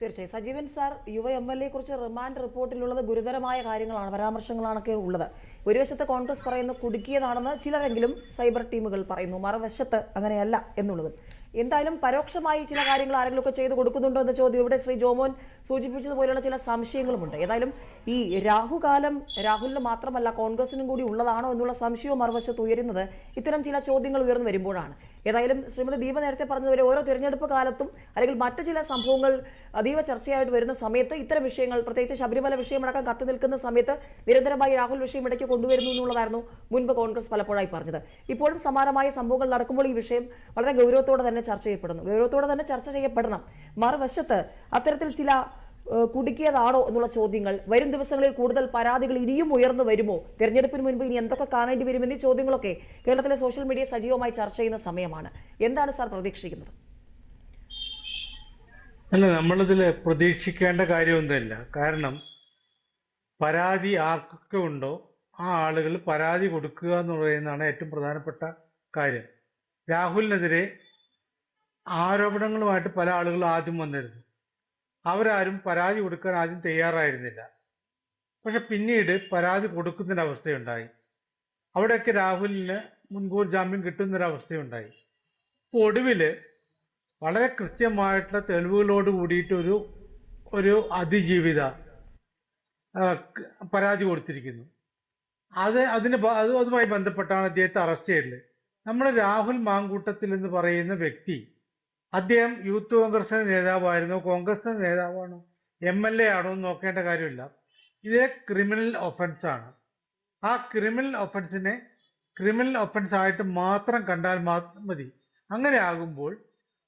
തീർച്ചയായും. സജീവൻ സാർ യുവ M L A കുറിച്ച് റിമാൻഡ് റിപ്പോർട്ടിലുള്ളത് ഗുരുതരമായ കാര്യങ്ങളാണ് പരാമർശങ്ങളാണൊക്കെ ഉള്ളത്. ഒരു വശത്ത് കോൺഗ്രസ് പറയുന്നു കുടുക്കിയതാണെന്ന് ചിലരെങ്കിലും സൈബർ ടീമുകൾ പറയുന്നു. മറുവശത്ത് അങ്ങനെയല്ല എന്നുള്ളതും. എന്തായാലും പരോക്ഷമായി ചില കാര്യങ്ങൾ ആരെങ്കിലുമൊക്കെ ചെയ്തു കൊടുക്കുന്നുണ്ടോ എന്ന ചോദ്യം ഇവിടെ ശ്രീ ജോമോൻ സൂചിപ്പിച്ചതുപോലെയുള്ള ചില സംശയങ്ങളുമുണ്ട്. ഏതായാലും ഈ രാഹുകാലം രാഹുലിന് മാത്രമല്ല കോൺഗ്രസിനും കൂടി ഉള്ളതാണോ എന്നുള്ള സംശയവും മറുവശത്ത് ഉയരുന്നത് ഇത്തരം ചില ചോദ്യങ്ങൾ ഉയർന്നു വരുമ്പോഴാണ്. ഏതായാലും ശ്രീമതി ദീപ നേരത്തെ പറഞ്ഞതുപോലെ ഓരോ തിരഞ്ഞെടുപ്പ് കാലത്തും അല്ലെങ്കിൽ മറ്റു ചില സംഭവങ്ങൾ അതീവ ചർച്ചയായിട്ട് വരുന്ന സമയത്ത് ഇത്തരം വിഷയങ്ങൾ പ്രത്യേകിച്ച് ശബരിമല വിഷയമടക്കം കത്തി നിൽക്കുന്ന സമയത്ത് നിരന്തരമായി രാഹുൽ വിഷയം ഇടയ്ക്ക് കൊണ്ടുവരുന്നു എന്നുള്ളതായിരുന്നു മുൻപ് കോൺഗ്രസ് പലപ്പോഴായി പറഞ്ഞത്. ഇപ്പോഴും സമാനമായ സംഭവങ്ങൾ നടക്കുമ്പോൾ ഈ വിഷയം വളരെ ഗൗരവത്തോടെ തന്നെ ചർച്ച ചെയ്യപ്പെടുന്നു. ഗൗരവത്തോടെ തന്നെ ചർച്ച ചെയ്യപ്പെടണം. മറുവശത്ത് അത്തരത്തിൽ ചില കുടുക്കിയതാണോ എന്നുള്ള ചോദ്യങ്ങൾ വരും ദിവസങ്ങളിൽ കൂടുതൽ പരാതികൾ ഇനിയും ഉയർന്നു വരുമോ? തെരഞ്ഞെടുപ്പിന് മുൻപ് ഇനി എന്തൊക്കെ കാണേണ്ടി വരും എന്നീ ചോദ്യങ്ങളൊക്കെ കേരളത്തിലെ സോഷ്യൽ മീഡിയ സജീവമായി ചർച്ച ചെയ്യുന്ന സമയമാണ്. എന്താണ് സാർ പ്രതീക്ഷിക്കുന്നത്? അല്ല നമ്മളിതിൽ പ്രതീക്ഷിക്കേണ്ട കാര്യമൊന്നുമില്ല കാരണം പരാതി ആർക്കൊക്കെ ഉണ്ടോ ആ ആളുകൾ പരാതി കൊടുക്കുക എന്ന് പറയുന്നതാണ് ഏറ്റവും പ്രധാനപ്പെട്ട കാര്യം. രാഹുലിനെതിരെ ആരോപണങ്ങളുമായിട്ട് പല ആളുകളും ആദ്യം വന്നിരുന്നു. അവരാരും പരാതി കൊടുക്കാൻ ആദ്യം തയ്യാറായിരുന്നില്ല. പക്ഷെ പിന്നീട് പരാതി കൊടുക്കുന്നൊരവസ്ഥയുണ്ടായി അവിടെയൊക്കെ രാഹുലിന് മുൻകൂർ ജാമ്യം കിട്ടുന്നൊരവസ്ഥയുണ്ടായി ഇപ്പൊ ഒടുവിൽ വളരെ കൃത്യമായിട്ടുള്ള തെളിവുകളോട് കൂടിയിട്ട് ഒരു ഒരു അതിജീവിത പരാതി കൊടുത്തിരിക്കുന്നു. അത് അതിന് അതുമായി ബന്ധപ്പെട്ടാണ് അദ്ദേഹത്തെ അറസ്റ്റ് ചെയ്തത് നമ്മുടെ രാഹുൽ മാങ്കൂട്ടത്തിൽ എന്ന് പറയുന്ന വ്യക്തി അദ്ദേഹം യൂത്ത് കോൺഗ്രസിന്റെ നേതാവായിരുന്നു. കോൺഗ്രസിന്റെ നേതാവാണ് എം എൽ എ ആണോ എന്ന് നോക്കേണ്ട കാര്യമില്ല. ഇത് ക്രിമിനൽ ഒഫൻസ് ആണ്. ആ ക്രിമിനൽ ഒഫൻസിനെ ക്രിമിനൽ ഒഫൻസ് ആയിട്ട് മാത്രം കണ്ടാൽ മതി. അങ്ങനെ ആകുമ്പോൾ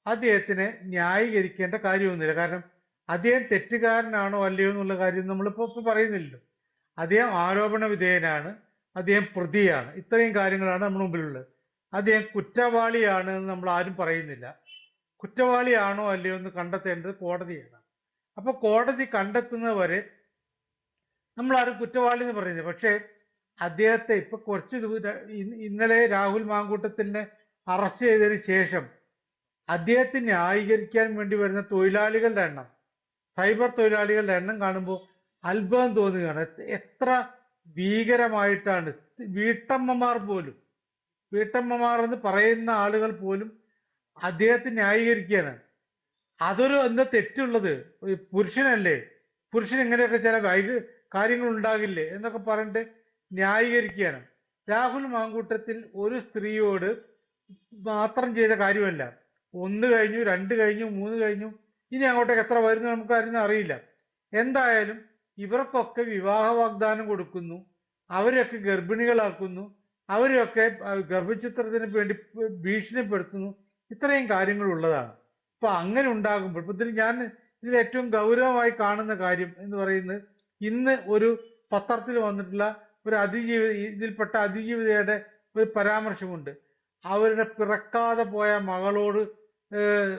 അദ്ദേഹത്തിനെ ന്യായീകരിക്കേണ്ട കാര്യമൊന്നുമില്ല. കാരണം അദ്ദേഹം തെറ്റുകാരനാണോ അല്ലയോ എന്നുള്ള കാര്യം നമ്മളിപ്പോ ഇപ്പൊ പറയുന്നില്ലല്ലോ. അദ്ദേഹം ആരോപണ വിധേയനാണ്. അദ്ദേഹം പ്രതിയാണ്. ഇത്രയും കാര്യങ്ങളാണ് നമ്മുടെ മുമ്പിലുള്ളത്. അദ്ദേഹം കുറ്റവാളിയാണ് എന്ന് നമ്മൾ ആരും പറയുന്നില്ല. കുറ്റവാളിയാണോ അല്ലയോ എന്ന് കണ്ടെത്തേണ്ടത് കോടതിയാണ്. അപ്പൊ കോടതി കണ്ടെത്തുന്നവരെ നമ്മൾ ആരും കുറ്റവാളി എന്ന് പറയുന്നത് പക്ഷേ അദ്ദേഹത്തെ ഇപ്പൊ കുറച്ച് ഇന്നലെ രാഹുൽ മാങ്കൂട്ടത്തിനെ അറസ്റ്റ് ചെയ്തതിന് ശേഷം അദ്ദേഹത്തെ ന്യായീകരിക്കാൻ വേണ്ടി വരുന്ന തൊഴിലാളികളുടെ എണ്ണം സൈബർ തൊഴിലാളികളുടെ എണ്ണം കാണുമ്പോൾ അത്ഭുതം തോന്നുകയാണ്. എത്ര ഭീകരമായിട്ടാണ്. വീട്ടമ്മമാർ പോലും വീട്ടമ്മമാർ എന്ന് പറയുന്ന ആളുകൾ പോലും അദ്ദേഹത്തെ ന്യായീകരിക്കുകയാണ്. അതൊരു എന്താ തെറ്റുള്ളത്? പുരുഷനല്ലേ? പുരുഷൻ എങ്ങനെയൊക്കെ ചില കാര്യങ്ങൾ ഉണ്ടാകില്ലേ എന്നൊക്കെ പറഞ്ഞിട്ട് ന്യായീകരിക്കുകയാണ്. രാഹുൽ മാങ്കൂട്ടത്തിൽ ഒരു സ്ത്രീയോട് മാത്രം ചെയ്ത കാര്യമല്ല. ഒന്ന് കഴിഞ്ഞു രണ്ട് കഴിഞ്ഞു മൂന്ന് കഴിഞ്ഞു. ഇനി അങ്ങോട്ടേക്ക് എത്ര വരുന്നു നമുക്ക് ആരും അറിയില്ല. എന്തായാലും ഇവർക്കൊക്കെ വിവാഹ വാഗ്ദാനം കൊടുക്കുന്നു. അവരെയൊക്കെ ഗർഭിണികളാക്കുന്നു. അവരെയൊക്കെ ഗർഭചിത്രത്തിന് വേണ്ടി ഭീഷണിപ്പെടുത്തുന്നു. ഇത്രയും കാര്യങ്ങൾ ഉള്ളതാണ് അപ്പൊ അങ്ങനെ ഉണ്ടാകുമ്പോൾ ഇപ്പൊ ഇതിൽ ഞാൻ ഇതിൽ ഏറ്റവും ഗൗരവമായി കാണുന്ന കാര്യം എന്ന് പറയുന്നത് ഇന്ന് ഒരു പത്രത്തിൽ വന്നിട്ടുള്ള ഒരു അതിജീവി ഇതിൽപ്പെട്ട അതിജീവിതയുടെ ഒരു പരാമർശമുണ്ട്. അവരുടെ പിറക്കാതെ പോയ മകളോട് ഏഹ്,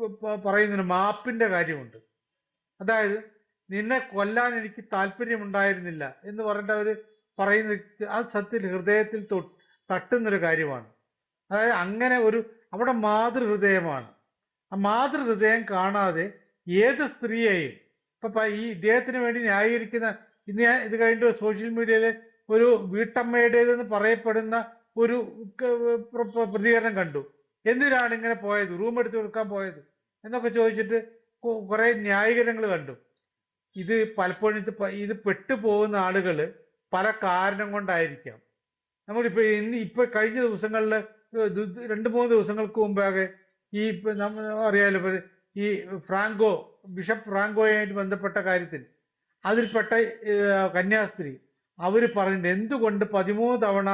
പ- പ- പറയുന്നൊരു മാപ്പിന്റെ കാര്യമുണ്ട്. അതായത് നിന്നെ കൊല്ലാൻ എനിക്ക് താല്പര്യമുണ്ടായിരുന്നില്ല എന്ന് പറഞ്ഞിട്ട് അവർ പറയുന്നത് ആ സത്യത്തിൽ ഹൃദയത്തിൽ തട്ടുന്നൊരു കാര്യമാണ്. അതായത് അങ്ങനെ ഒരു അവിടെ മാതൃഹൃദയമാണ്. ആ മാതൃഹൃദയം കാണാതെ ഏത് സ്ത്രീയെയും ഇപ്പൊ ഈ ഇദ്ദേഹത്തിന് വേണ്ടി ന്യായീകരിക്കുന്ന ഇന്ന് ഞാൻ ഇത് കഴിഞ്ഞിട്ട് സോഷ്യൽ മീഡിയയിൽ ഒരു വീട്ടമ്മയുടേതെന്ന് പറയപ്പെടുന്ന ഒരു പ്രതികരണം കണ്ടു. എന്തിനാണ് ഇങ്ങനെ പോയത്? റൂം എടുത്ത് കൊടുക്കാൻ പോയത്? എന്നൊക്കെ ചോദിച്ചിട്ട് കുറെ ന്യായീകരണങ്ങൾ കണ്ടു. ഇത് പലപ്പോഴും ഇത് ഇത് പെട്ടുപോകുന്ന ആളുകൾ പല കാരണം കൊണ്ടായിരിക്കാം. നമ്മളിപ്പോ ഇന്ന് ഇപ്പൊ കഴിഞ്ഞ ദിവസങ്ങളിൽ രണ്ട് മൂന്ന് ദിവസങ്ങൾക്ക് മുമ്പാകെ ഈ അറിയാലോ ഈ ഫ്രാങ്കോ ബിഷപ്പ് ഫ്രാങ്കോയുമായിട്ട് ബന്ധപ്പെട്ട കാര്യത്തിൽ അതിൽപ്പെട്ട കന്യാസ്ത്രീ അവർ പറഞ്ഞിട്ടുണ്ട് എന്തുകൊണ്ട് പതിമൂന്ന് തവണ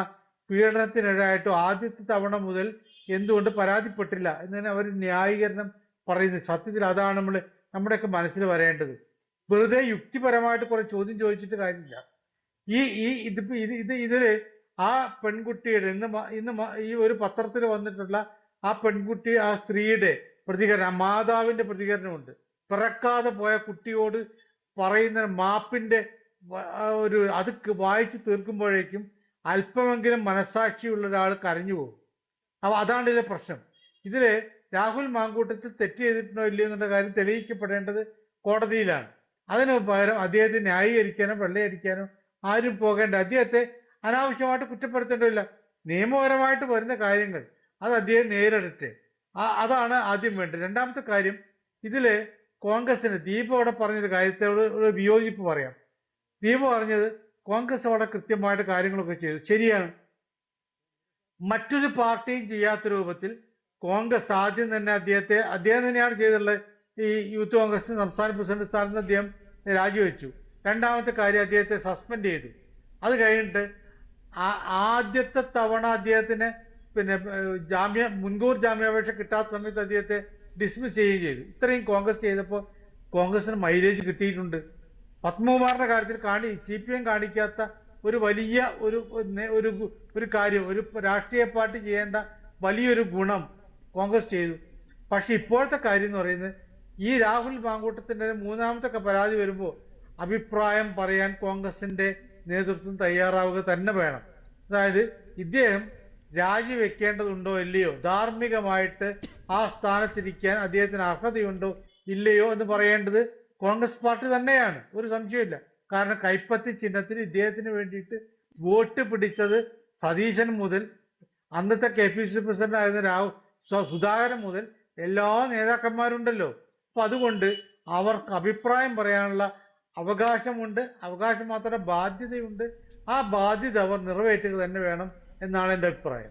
പീഡനത്തിനിടയായിട്ടോ ആദ്യത്തെ തവണ മുതൽ എന്തുകൊണ്ട് പരാതിപ്പെട്ടില്ല? എന്നതിന് അവർ ന്യായീകരണം പറയുന്നത് സത്യത്തിൽ അതാണ് നമ്മൾ നമ്മുടെയൊക്കെ മനസ്സിൽ വരേണ്ടത്. വെറുതെ യുക്തിപരമായിട്ട് കുറെ ചോദ്യം ചോദിച്ചിട്ട് കാര്യമില്ല. ഈ ഈ ഇത് ഇത് ഇതിൽ ആ പെൺകുട്ടിയുടെ ഇന്ന് ഇന്ന് ഈ ഒരു പത്രത്തിൽ വന്നിട്ടുള്ള ആ പെൺകുട്ടി ആ സ്ത്രീയുടെ പ്രതികരണം ആ മാതാവിന്റെ പ്രതികരണമുണ്ട്. പിറക്കാതെ പോയ കുട്ടിയോട് പറയുന്ന മാപ്പിന്റെ ഒരു അത് വായിച്ചു തീർക്കുമ്പോഴേക്കും അല്പമെങ്കിലും മനസാക്ഷിയുള്ള ഒരാൾ കരഞ്ഞു പോകും. അപ്പൊ അതാണ് ഇതിലെ പ്രശ്നം. ഇതിൽ രാഹുൽ മാങ്കൂട്ടത്തിൽ തെറ്റ് ചെയ്തിട്ടുണ്ടോ ഇല്ലയോ എന്നുള്ള കാര്യം തെളിയിക്കപ്പെടേണ്ടത് കോടതിയിലാണ്. അതിന് പകരം അദ്ദേഹത്തെ ന്യായീകരിക്കാനോ വെള്ളയടിക്കാനോ ആരും പോകേണ്ട. അദ്ദേഹത്തെ അനാവശ്യമായിട്ട് കുറ്റപ്പെടുത്തേണ്ടതില്ല. നിയമപരമായിട്ട് വരുന്ന കാര്യങ്ങൾ അത് അദ്ദേഹം നേരിടട്ടെ. ആ- അതാണ് ആദ്യം വേണ്ടത്. രണ്ടാമത്തെ കാര്യം ഇതിൽ കോൺഗ്രസിന് ദീപ അവിടെ പറഞ്ഞൊരു കാര്യത്തോട് ഒരു വിയോജിപ്പ് പറയാം. ദീപ പറഞ്ഞത് കോൺഗ്രസ് അവിടെ കൃത്യമായിട്ട് കാര്യങ്ങളൊക്കെ ചെയ്തു. ശരിയാണ്. മറ്റൊരു പാർട്ടിയും ചെയ്യാത്ത രൂപത്തിൽ കോൺഗ്രസ് ആദ്യം തന്നെ അദ്ദേഹത്തെ അദ്ദേഹം തന്നെയാണ് ചെയ്തിട്ടുള്ളത് ഈ യൂത്ത് കോൺഗ്രസ് സംസ്ഥാന പ്രസിഡന്റ് സ്ഥാനത്ത് അദ്ദേഹം രാജിവെച്ചു. രണ്ടാമത്തെ കാര്യം അദ്ദേഹത്തെ സസ്പെൻഡ് ചെയ്തു. അത് കഴിഞ്ഞിട്ട് ആദ്യത്തെ തവണ അദ്ദേഹത്തിന് പിന്നെ ജാമ്യ മുൻകൂർ ജാമ്യാപേക്ഷ കിട്ടാത്ത സമയത്ത് അദ്ദേഹത്തെ ഡിസ്മിസ് ചെയ്യുകയും ചെയ്തു. ഇത്രയും കോൺഗ്രസ് ചെയ്തപ്പോൾ കോൺഗ്രസിന് മൈലേജ് കിട്ടിയിട്ടുണ്ട്. പത്മകുമാറിന്റെ കാര്യത്തിൽ കാണി സി പി എം കാണിക്കാത്ത ഒരു വലിയ ഒരു ഒരു ഒരു കാര്യം ഒരു രാഷ്ട്രീയ പാർട്ടി ചെയ്യേണ്ട വലിയൊരു ഗുണം കോൺഗ്രസ് ചെയ്തു. പക്ഷെ ഇപ്പോഴത്തെ കാര്യം എന്ന് പറയുന്നത് ഈ രാഹുൽ മാങ്കൂട്ടത്തിന്റെ മൂന്നാമത്തെ പരാതി വരുമ്പോൾ അഭിപ്രായം പറയാൻ കോൺഗ്രസിന്റെ നേതൃത്വം തയ്യാറാവുക തന്നെ വേണം. അതായത് ഇദ്ദേഹം രാജിവെക്കേണ്ടതുണ്ടോ ഇല്ലയോ ധാർമ്മികമായിട്ട് ആ സ്ഥാനത്തിരിക്കാൻ അദ്ദേഹത്തിന് അർഹതയുണ്ടോ ഇല്ലയോ എന്ന് പറയേണ്ടത് കോൺഗ്രസ് പാർട്ടി തന്നെയാണ്. ഒരു സംശയമില്ല കാരണം കൈപ്പത്തി ചിഹ്നത്തിന് ഇദ്ദേഹത്തിന് വേണ്ടിയിട്ട് വോട്ട് പിടിച്ചത് സതീശൻ മുതൽ അന്നത്തെ കെ പി സി പ്രസിഡന്റ് ആയിരുന്ന രാഹുൽ സുധാകരൻ മുതൽ എല്ലാ നേതാക്കന്മാരുണ്ടല്ലോ. അപ്പൊ അതുകൊണ്ട് അവർക്ക് അഭിപ്രായം പറയാനുള്ള അവകാശമുണ്ട് അവകാശം മാത്രമല്ല ബാധ്യതയുണ്ട്. ആ ബാധ്യത അവർ നിറവേറ്റുക തന്നെ വേണം എന്നാണ് എന്റെ അഭിപ്രായം.